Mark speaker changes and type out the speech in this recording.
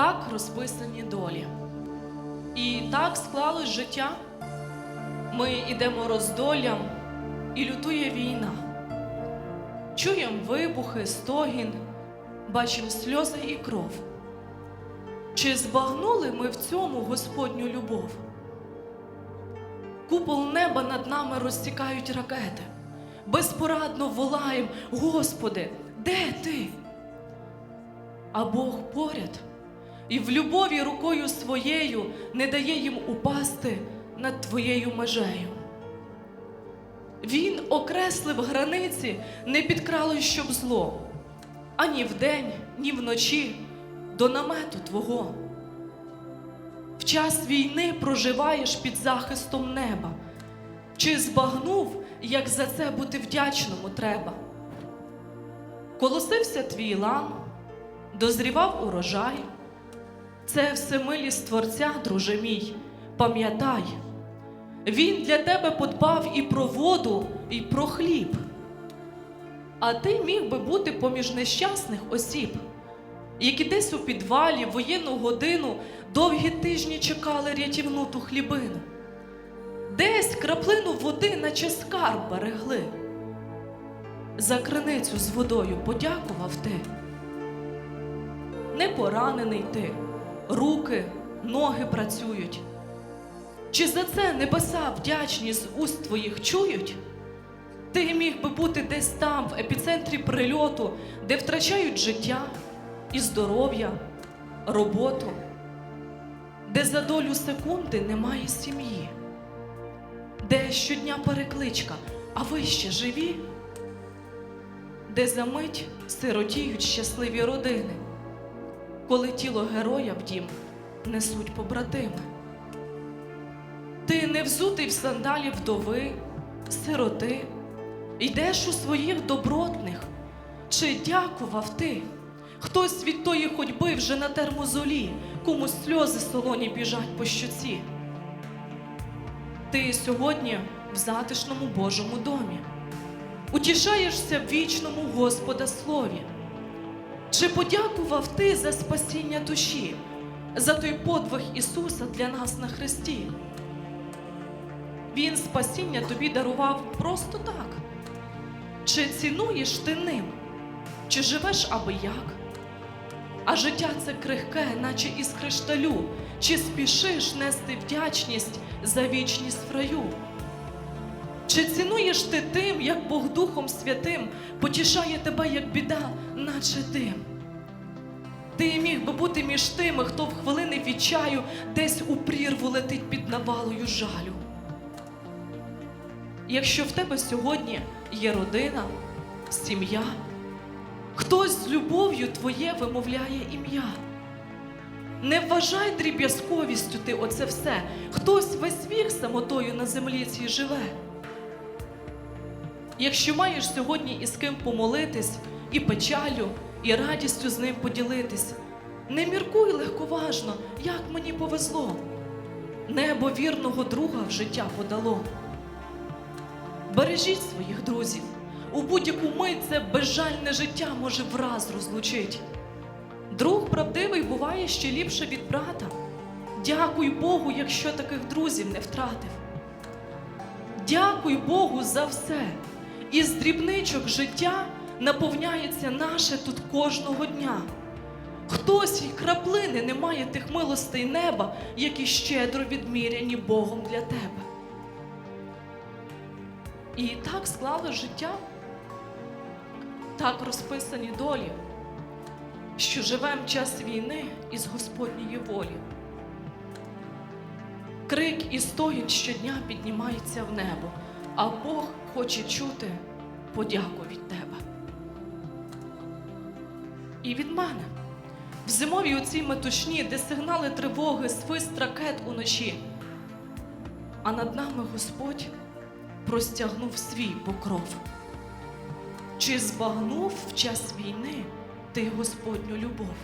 Speaker 1: так розписані долі. І так склалось життя. Ми йдемо роздоллям, і лютує війна. Чуємо вибухи, стогін, бачимо сльози і кров. Чи збагнули ми в цьому Господню любов? Купол неба над нами розтікають ракети. Безпорадно волаєм, Господи, де ти? А Бог поряд і в любові рукою своєю не дає їм упасти над твоєю межею. Він окреслив границі, не підкралось, щоб зло, ані вдень, ні вночі до намету Твого. В час війни проживаєш під захистом неба. Чи збагнув, як за це бути вдячному треба? Колосився твій лан, дозрівав урожай. Це все милість Творця, друже мій, пам'ятай. Він для тебе подбав і про воду, і про хліб. А ти міг би бути поміж нещасних осіб, які десь у підвалі в воєнну годину довгі тижні чекали рятівну ту хлібину. Десь краплину води, наче скарб берегли. За криницю з водою подякував ти. Не поранений ти, руки, ноги працюють. Чи за це небеса вдячні з уст твоїх чують? Ти міг би бути десь там, в епіцентрі прильоту, де втрачають життя і здоров'я, роботу, де за долю секунди немає сім'ї, де щодня перекличка, а ви ще живі, де за мить сиротіють щасливі родини, коли тіло героя в дім несуть побратими. Ти не взутий в сандалі вдови, сироти, йдеш у своїх добротних. Чи дякував ти? Хтось від тої ходьби вже на термозолі, комусь сльози солоні біжать по щоці. Ти сьогодні в затишному Божому домі, утішаєшся в вічному Господа слові. Чи подякував ти за спасіння душі, за той подвиг Ісуса для нас на Христі? Він спасіння тобі дарував просто так. Чи цінуєш ти ним, чи живеш аби як? А життя це крихке, наче із кришталю, чи спішиш нести вдячність за вічність в раю? Чи цінуєш ти тим, як Бог Духом Святим потішає тебе, як біда, наче дим? Ти міг би бути між тими, хто в хвилини відчаю десь у прірву летить під навалою жалю. Якщо в тебе сьогодні є родина, сім'я, хтось з любов'ю твоє вимовляє ім'я. Не вважай дріб'язковістю ти оце все, хтось весь вік самотою на землі цій живе. Якщо маєш сьогодні із ким помолитись, і печалю, і радістю з ним поділитись, не міркуй легковажно, як мені повезло. Небо вірного друга в життя подало. Бережіть своїх друзів. У будь-яку мить це безжальне життя може враз розлучить. Друг правдивий буває ще ліпше від брата. Дякуй Богу, якщо таких друзів не втратив. Дякуй Богу за все. Із дрібничок життя наповняється наше тут кожного дня. Хтось і краплини не має тих милостей неба, які щедро відміряні Богом для тебе. І так склало життя, так розписані долі, що живем час війни із Господньої волі. Крик і стогін щодня піднімається в небо, а Бог хоче чути подяку від тебе. І від мене. В зимовій оцій метушні, де сигнали тривоги, свист ракет уночі. А над нами Господь простягнув свій покров. Чи збагнув в час війни ти Господню любов?